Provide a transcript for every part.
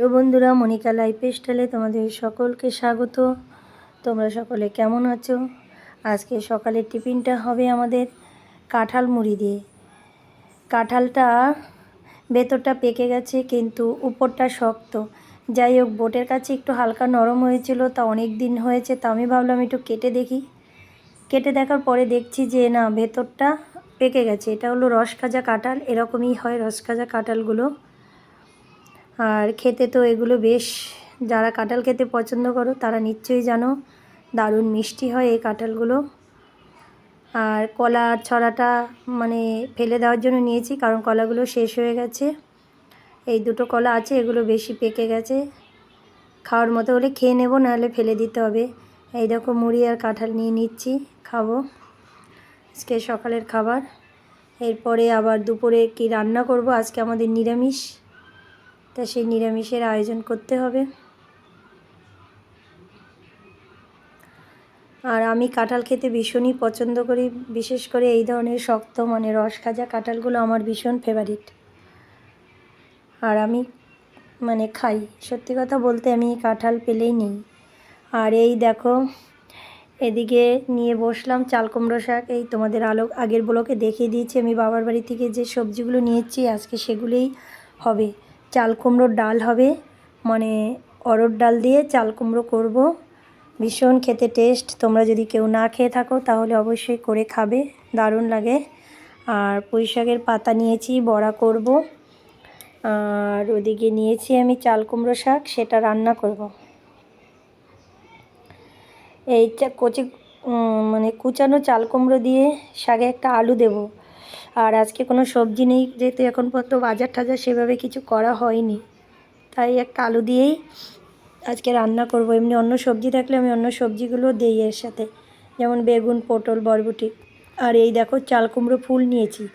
Hello বন্ধুরা, Monika life স্টাইলে তোমাদের সকলকে স্বাগত। তোমরা সকলে কেমন আছো? আজকে সকালের টিফিনটা হবে আমাদের কাঁঠাল মুড়ি দিয়ে। কাঁঠালটা ভেতরটা পেকে গেছে, কিন্তু উপরটা শক্ত। যাই হোক, বোটের কাছে একটু হালকা নরম হয়েছিল, তা অনেক দিন হয়েছে, তা আমি ভাবলাম একটু কেটে দেখি। কেটে দেখার পরে দেখছি যে, না, ভেতরটা পেকে গেছে। এটা হলো রস কাঁঠাল, এরকমই হয় রস খাজা কাঁঠালগুলো। আর খেতে তো এগুলো বেশ। যারা কাঁঠাল খেতে পছন্দ করো, তারা নিশ্চয়ই জানো দারুণ মিষ্টি হয় এই কাঁঠালগুলো। আর কলা ছড়াটা মানে ফেলে দেওয়ার জন্য নিয়েছি, কারণ কলাগুলো শেষ হয়ে গেছে। এই দুটো কলা আছে, এগুলো বেশি পেকে গেছে। খাওয়ার মতো হলে খেয়ে নেব, নাহলে ফেলে দিতে হবে। এই দেখো মুড়ি আর কাঁঠাল নিয়ে নিচ্ছি, খাব। আজকে সকালের খাবার। এরপরে আবার দুপুরে কি রান্না করব? আজকে আমাদের নিরামিষ। তা সেই নিরামিষের আয়োজন করতে হবে। আর আমি কাঁঠাল খেতে ভীষণই পছন্দ করি, বিশেষ করে এই ধরনের শক্ত মানে রস খাজা কাঁঠালগুলো আমার ভীষণ ফেভারিট আর আমি মানে খাই, সত্যি কথা বলতে আমি কাঁঠাল পেলেই নেই। আর এই দেখো, এদিকে নিয়ে বসলাম চাল কুমড়ো শাক। এই তোমাদের আলো, আগের ব্লকে দেখিয়ে দিয়েছি, আমি বাবার বাড়ি থেকে যে সবজিগুলো নিয়েছি, আজকে সেগুলোই হবে। চাল কুমড়োর ডাল হবে। মানে অরড় ডাল দিয়ে চাল কুমড়ো করব। ভীষণ খেতে টেস্ট তোমরা যদি কেউ না খেয়ে থাকো, তাহলে অবশ্যই করে খাবে। দারুণ লাগে। আর পুঁই শাকের পাতা নিয়েছি, বড়া করব। আর ওদিকে নিয়েছি আমি চাল কুমড়ো শাক, সেটা রান্না করব। এই কচি মানে কুচানো চাল কুমড়ো দিয়ে শাকে একটা আলু দেব। আর আজকে কোনো সবজি নেই, যেহেতু এখন পর্যন্ত বাজার টাজার সেভাবে কিছু করা হয়নি। তাই একটা আলু দিয়েই আজকে রান্না করব। এমনি অন্য সবজি থাকলে আমি অন্য সবজিগুলো দিই এর সাথে, যেমন বেগুন, পটল, বরবটি। আর এই দেখো, চাল কুমড়ো ফুল নিয়েছি।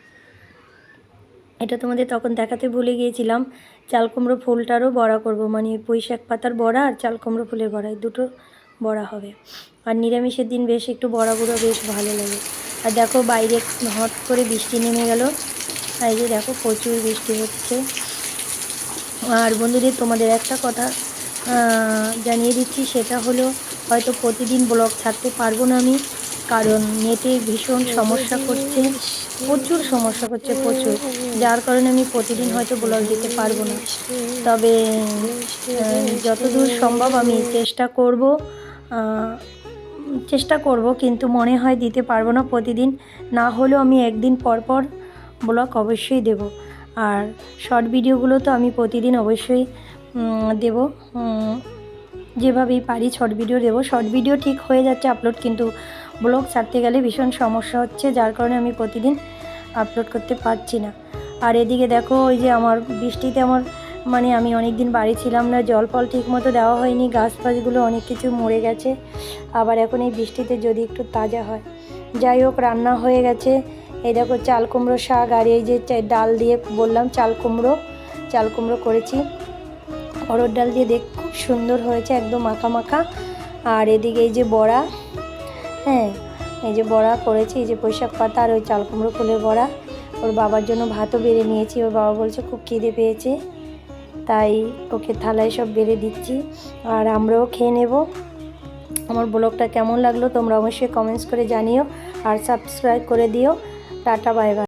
এটা তোমাদের তখন দেখাতে ভুলে গিয়েছিলাম, চাল কুমড়ো ফুলটারও বড়া করব। মানে পুঁই শাক পাতার বড়া আর চাল কুমড়ো ফুলের বড়া দুটো বড়া হবে। আর নিরামিষের দিন বেশ একটু বড়াগুলো বেশ ভালো লাগে। আর দেখো বাইরে হট করে বৃষ্টি নেমে গেল। এই যে দেখো প্রচুর বৃষ্টি হচ্ছে। আর বন্ধুদের তোমাদের একটা কথা জানিয়ে দিচ্ছি, সেটা হলো হয়তো প্রতিদিন ব্লগ ছাড়তে পারব না আমি, কারণ নেটে ভীষণ সমস্যা করছে, প্রচুর সমস্যা করছে, প্রচুর। যার কারণে আমি প্রতিদিন হয়তো ব্লগ দিতে পারব না। তবে যতদূর সম্ভব আমি চেষ্টা করব চেষ্টা করব, কিন্তু মনে হয় দিতে পারব না প্রতিদিন। না হলেও আমি একদিন পর পর ব্লগ অবশ্যই দেব। আর শর্ট ভিডিওগুলো তো আমি প্রতিদিন অবশ্যই দেব। যেভাবেই পারি শর্ট ভিডিও দেবো। শর্ট ভিডিও ঠিক হয়ে যাচ্ছে আপলোড, কিন্তু ব্লগ ছাড়তে গেলে ভীষণ সমস্যা হচ্ছে, যার কারণে আমি প্রতিদিন আপলোড করতে পারছি না। আর এদিকে দেখো, ওই যে আমার বৃষ্টিতে আমার মানে আমি অনেক দিন বাড়ি ছিলাম না জল ফল ঠিক মতো দেওয়া হয়নি গাছ ফাছগুলো অনেক কিছু মরে গেছে। আবার এখন এই বৃষ্টিতে যদি একটু তাজা হয়। যাই হোক, রান্না হয়ে গেছে। এই দেখো, চাল কুমড়ো শাক আর এই যে ডাল দিয়ে বললাম চাল কুমড়ো চাল কুমড়ো করেছি। অরড় ডাল দিয়ে দেখ, খুব সুন্দর হয়েছে, একদম মাখা মাখা। আর এদিকে এই যে বড়া হ্যাঁ এই যে বড়া করেছি, এই যে বৈশাখ পাতা আর ওই চাল কুমড়ো ফুলের বড়া। ওর বাবার জন্য ভাতও বেড়ে নিয়েছি, ওর বাবা বলছে খুব খিদে পেয়েছে। তাই ওকে থালায় সব বেড়ে দিচ্ছি আর আমরাও খেয়ে নেব। আমার ব্লগটা কেমন লাগল তোমরা অবশ্যই কমেন্টস করে জানিও আর সাবস্ক্রাইব করে দিও। Tata bye bye